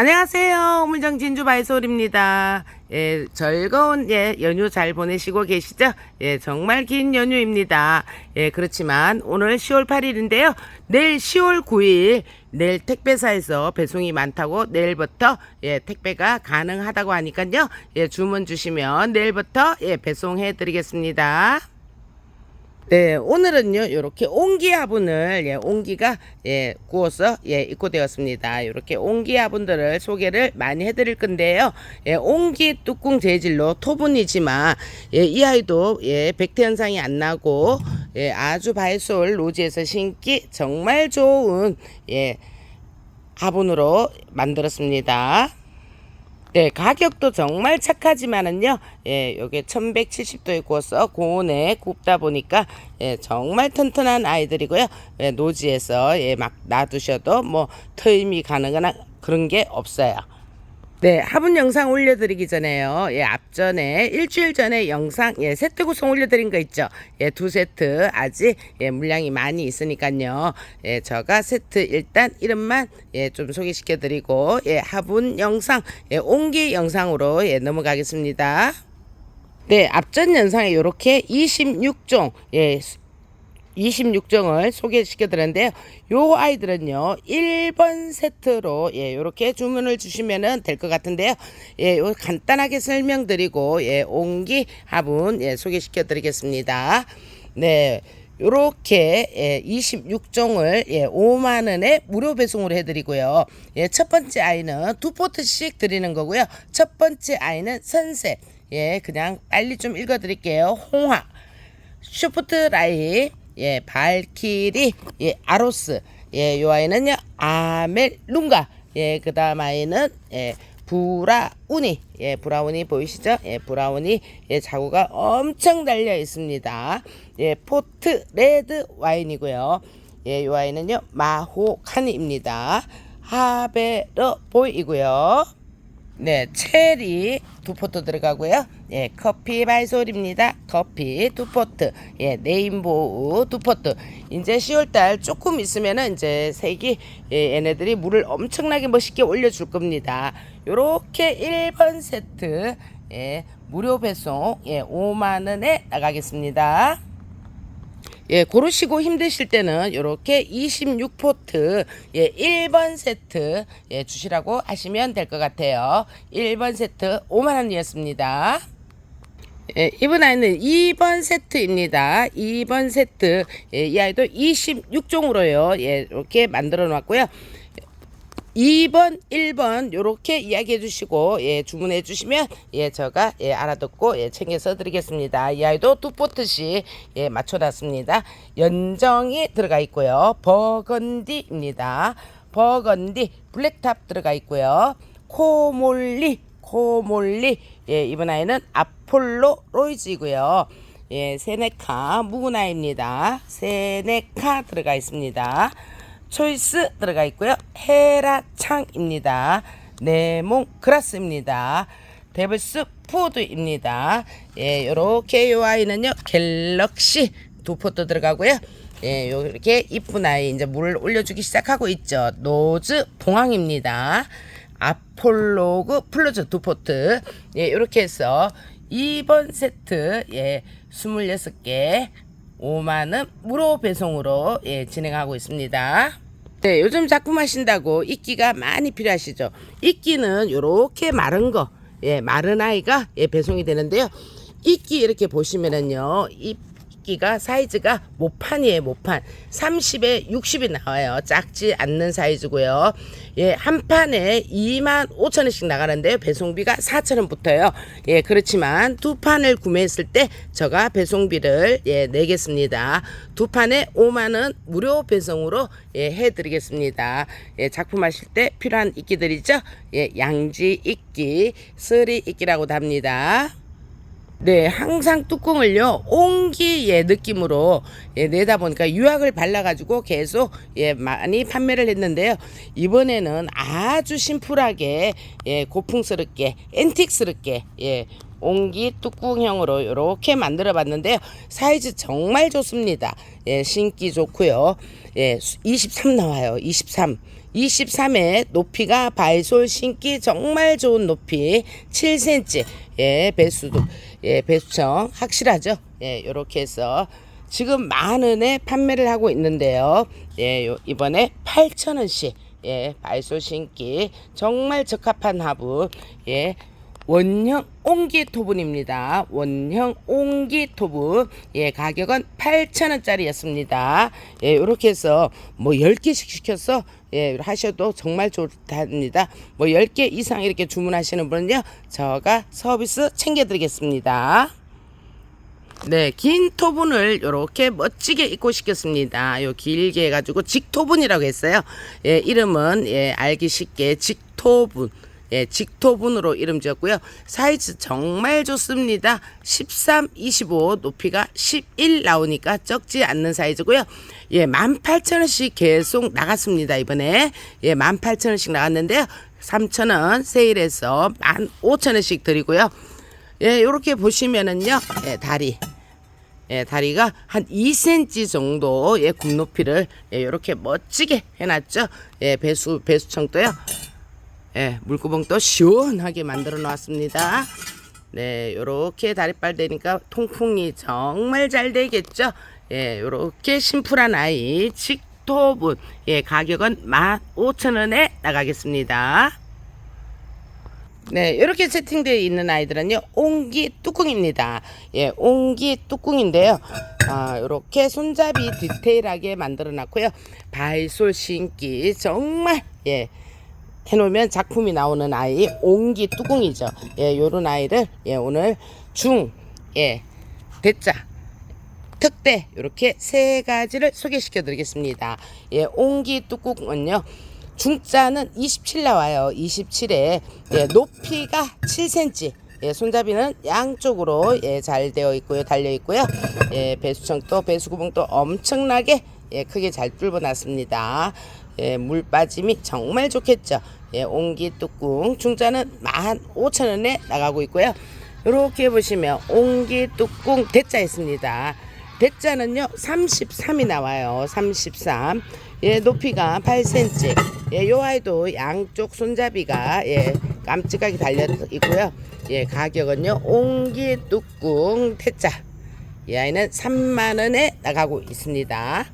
안녕하세요. 우물정 진주 바이솔입니다. 예, 즐거운 예, 연휴 잘 보내시고 계시죠? 예, 정말 긴 연휴입니다. 예, 그렇지만 오늘 10월 8일인데요. 내일 10월 9일 내일 택배사에서 배송이 많다고 내일부터 예, 택배가 가능하다고 하니까요. 예, 주문 주시면 내일부터 예, 배송해 드리겠습니다. 네, 오늘은요, 이렇게 옹기 화분을, 예, 옹기가, 예, 구워서, 예, 입고되었습니다. 이렇게 옹기 화분들을 소개를 많이 해드릴 건데요. 예, 옹기 뚜껑 재질로 토분이지만, 예, 이 아이도, 예, 백태 현상이 안 나고, 예, 아주 발솔 로지에서 신기 정말 좋은, 예, 화분으로 만들었습니다. 네, 가격도 정말 착하지만은요, 예, 요게 1170도에 구워서 고온에 굽다 보니까, 예, 정말 튼튼한 아이들이고요. 예, 노지에서, 예, 막 놔두셔도 뭐, 트임이 가능한 그런 게 없어요. 네, 화분 영상 올려드리기 전에요. 예, 앞전에 일주일 전에 영상 예, 세트 구성 올려드린 거 있죠. 예, 두 세트 아직 예, 물량이 많이 있으니까요. 예, 제가 세트 일단 이름만 예, 좀 소개시켜드리고 예, 화분 영상 예, 옹기 영상으로 예, 넘어가겠습니다. 네, 앞전 영상에 이렇게 26종 예, 26종을 소개시켜 드렸는데요. 요 아이들은요. 1번 세트로 예, 요렇게 주문을 주시면은 될 것 같은데요. 예, 요 간단하게 설명드리고 예, 옹기 화분 예, 소개시켜 드리겠습니다. 네. 요렇게 예, 26종을 예, 5만 원에 무료 배송으로 해드리고요. 예, 첫 번째 아이는 두 포트씩 드리는 거고요. 첫 번째 아이는 선셋. 예, 그냥 빨리 좀 읽어드릴게요. 홍화, 슈프트 라이, 예, 발키리, 예, 아로스, 예, 요 아이는요, 아멜룽가, 예, 그 다음 아이는, 예, 브라우니, 예, 브라우니 보이시죠? 예, 브라우니, 예, 자구가 엄청 달려 있습니다. 예, 포트 레드 와인이고요. 예, 요 아이는요, 마호카니입니다. 하베러 보이고요. 네, 체리 두 포트 들어가고요. 예, 커피 발솔입니다. 커피 두 포트. 예, 레인보우 두 포트. 이제 10월달 조금 있으면은 이제 색이 예, 얘네들이 물을 엄청나게 멋있게 올려줄 겁니다. 요렇게 1번 세트 예, 무료 배송 예, 5만 원에 나가겠습니다. 예, 고르시고 힘드실 때는 이렇게 26포트 예, 1번 세트 예, 주시라고 하시면 될 것 같아요. 1번 세트 5만 원이었습니다. 예, 이번 아이는 2번 세트입니다. 2번 세트. 예, 이 아이도 26종으로요. 예, 이렇게 만들어 놨고요. 2번, 1번 요렇게 이야기해 주시고 예, 주문해 주시면 예, 제가 예, 알아듣고 예, 챙겨서 드리겠습니다. 이 아이도 두 포트씩 예, 맞춰 놨습니다. 연정이 들어가 있고요. 버건디입니다. 버건디 블랙탑 들어가 있고요. 코몰리 코몰리 예, 이번 아이는 아폴로 로이즈이고요. 예, 세네카 무구나입니다. 세네카 들어가 있습니다. 초이스 들어가 있고요. 헤라창입니다. 네몽 그라스입니다. 데블스 푸드입니다. 예, 요렇게 요 아이는요. 갤럭시 두 포트 들어가고요. 예, 요렇게 이쁜 아이 이제 물을 올려주기 시작하고 있죠. 노즈 봉황입니다. 아폴로그 플루즈 두 포트. 예, 요렇게 해서 2번 세트 예, 26개 5만원 무료 배송으로 예, 진행하고 있습니다. 네, 요즘 작품 하신다고 이끼가 많이 필요하시죠? 이끼는 요렇게 마른 거, 예, 마른 아이가 예, 배송이 되는데요. 이끼 이렇게 보시면은요, 이 이끼가 사이즈가 모판이에요, 모판. 30에 60이 나와요. 작지 않는 사이즈고요. 예, 한 판에 2만 5천 원씩 나가는데요. 배송비가 4천 원 붙어요. 예, 그렇지만 두 판을 구매했을 때 제가 배송비를 예, 내겠습니다. 두 판에 5만 원 무료 배송으로 예, 해 드리겠습니다. 예, 작품 하실 때 필요한 이끼들이죠. 예, 양지 이끼, 쓰리 이끼라고도 합니다. 네, 항상 뚜껑을요, 옹기의 느낌으로 예, 내다 보니까 유약을 발라가지고 계속 예, 많이 판매를 했는데요. 이번에는 아주 심플하게, 예, 고풍스럽게, 앤틱스럽게, 예, 옹기 뚜껑형으로 이렇게 만들어 봤는데요. 사이즈 정말 좋습니다. 예, 신기 좋고요. 예, 23 나와요. 23. 23회 높이가 발솔 신기 정말 좋은 높이 7cm 예 배수도 예 배수청 확실하죠? 예 요렇게 해서 지금 만 원에 판매를 하고 있는데요. 예 요, 이번에 8,000원씩 예 발솔 신기 정말 적합한 화분 예 원형 옹기 토분입니다. 원형 옹기 토분. 예, 가격은 8,000원짜리였습니다. 예, 이렇게 해서 뭐 10개씩 시켜서 예, 하셔도 정말 좋답니다. 뭐 10개 이상 이렇게 주문하시는 분은요, 저가 서비스 챙겨드리겠습니다. 네, 긴 토분을 이렇게 멋지게 입고 시켰습니다. 요 길게 해가지고 직토분이라고 했어요. 예, 이름은 예, 알기 쉽게 직토분. 예, 직토분으로 이름 지었고요. 사이즈 정말 좋습니다. 13, 25, 높이가 11 나오니까 적지 않는 사이즈고요. 예, 18,000원씩 계속 나갔습니다. 이번에. 예, 18,000원씩 나갔는데요. 3,000원 세일해서 15,000원씩 드리고요. 예, 요렇게 보시면은요. 예, 다리. 예, 다리가 한 2cm 정도 예, 굽 높이를 예, 요렇게 멋지게 해놨죠. 예, 배수 배수청도요. 예, 물구멍도 시원하게 만들어 놨습니다. 네, 요렇게 다리빨 되니까 통풍이 정말 잘 되겠죠. 예, 요렇게 심플한 아이 직토분. 예, 가격은 15,000원에 나가겠습니다. 네, 이렇게 세팅되어 있는 아이들은요, 옹기 뚜껑입니다. 예, 옹기 뚜껑인데요. 아, 이렇게 손잡이 디테일하게 만들어 놨고요. 바이솔 신기, 정말, 예, 해놓으면 작품이 나오는 아이, 옹기 뚜껑이죠. 예, 요런 아이를, 예, 오늘 중, 예, 대자, 특대 이렇게 세 가지를 소개시켜 드리겠습니다. 예, 옹기 뚜껑은요. 중자는 27 나와요. 27에 예, 높이가 7cm. 예, 손잡이는 양쪽으로 예, 잘 되어 있고요. 달려 있고요. 예, 배수청도 배수구멍도 엄청나게 예, 크게 잘 뚫어 놨습니다. 예, 물 빠짐이 정말 좋겠죠. 예, 옹기 뚜껑 중자는 15,000원에 나가고 있고요. 이렇게 보시면 옹기 뚜껑 대자 있습니다. 대자는요 33이 나와요. 33 예, 높이가 8cm 예, 요 아이도 양쪽 손잡이가 예, 깜찍하게 달려 있고요. 예, 가격은요 옹기 뚜껑 대자. 이 아이는 3만 원에 나가고 있습니다.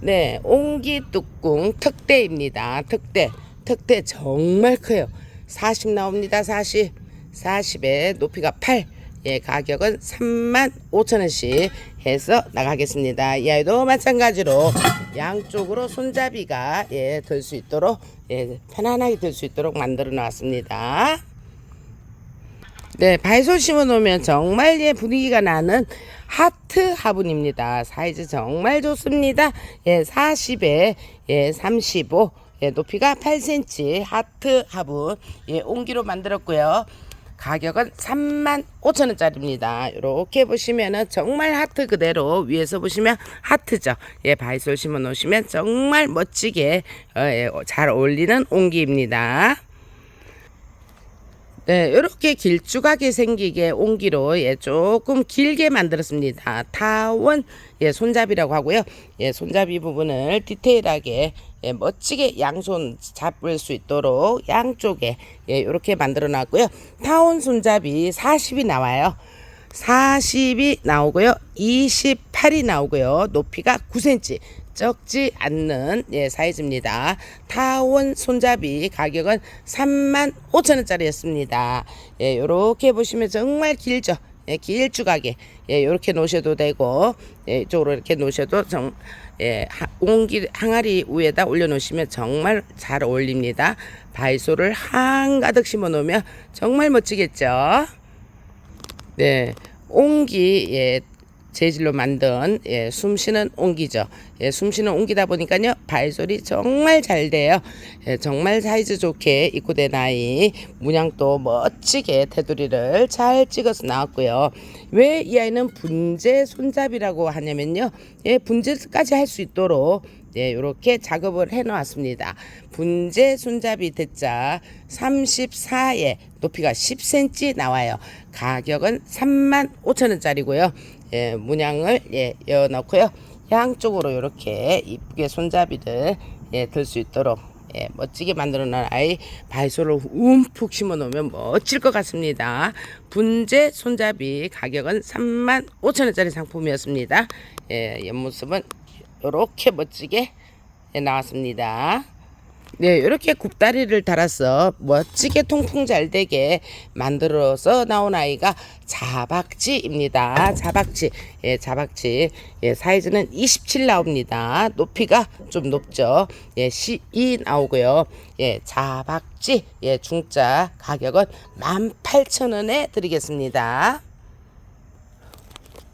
네 옹기 뚜껑 특대입니다. 특대 특대 정말 커요 40 나옵니다 40 40에 높이가 8 예, 가격은 3만 5천 원씩 해서 나가겠습니다. 이 아이도 마찬가지로 양쪽으로 손잡이가 예, 들 수 있도록 예, 편안하게 들 수 있도록 만들어 놨습니다. 네, 바이솔 심어 놓으면 정말 예, 분위기가 나는 하트 화분입니다. 사이즈 정말 좋습니다. 예, 40에 예, 35 예, 높이가 8cm 하트 화분 예, 옹기로 만들었고요. 가격은 3만 5천 원짜리입니다. 이렇게 보시면은 정말 하트 그대로 위에서 보시면 하트죠. 예, 바이솔 심어 놓으시면 정말 멋지게 어, 예, 잘 어울리는 옹기입니다. 네, 이렇게 길쭉하게 생기게 옹기로 예, 조금 길게 만들었습니다. 타원 예, 손잡이라고 하고요. 예, 손잡이 부분을 디테일하게 예, 멋지게 양손 잡을 수 있도록 양쪽에 예, 이렇게 만들어 놨고요. 타원 손잡이 40이 나와요. 40이 나오고요. 28이 나오고요. 높이가 9cm. 적지 않는 예, 사이즈입니다. 타원 손잡이 가격은 3만 5천 원짜리였습니다. 예, 요렇게 보시면 정말 길죠. 예, 길쭉하게 예, 요렇게 놓으셔도 되고 예, 이쪽으로 이렇게 놓으셔도 정 예, 하- 옹기 항아리 위에다 올려 놓으시면 정말 잘 어울립니다. 바이소를 한가득 심어 놓으면 정말 멋지겠죠. 네, 옹기 예, 재질로 만든 예, 숨쉬는 옹기죠. 예, 숨쉬는 옹기다 보니까요 발소리 정말 잘 돼요. 예, 정말 사이즈 좋게 입고된 아이 문양도 멋지게 테두리를 잘 찍어서 나왔고요. 왜 이 아이는 분재 손잡이라고 하냐면요, 예, 분재까지 할 수 있도록 예, 이렇게 작업을 해 놓았습니다. 분재 손잡이 대자 34에 높이가 10cm 나와요. 가격은 3만 5천 원짜리고요. 예, 문양을 예, 여 넣고요. 양쪽으로 이렇게 이쁘게 손잡이를 예, 들 수 있도록 예, 멋지게 만들어 놓은 아이 바이소를 움푹 심어 놓으면 멋질 것 같습니다. 분재 손잡이 가격은 3만 5천 원짜리 상품이었습니다. 예, 옆모습은 이렇게 멋지게 예, 나왔습니다. 네, 이렇게 굽다리를 달아서 멋지게 통풍 잘 되게 만들어서 나온 아이가 자박지입니다. 자박지. 예, 자박지. 예, 사이즈는 27 나옵니다. 높이가 좀 높죠. 예, 12 나오고요. 예, 자박지. 예, 중짜 가격은 18,000원에 드리겠습니다.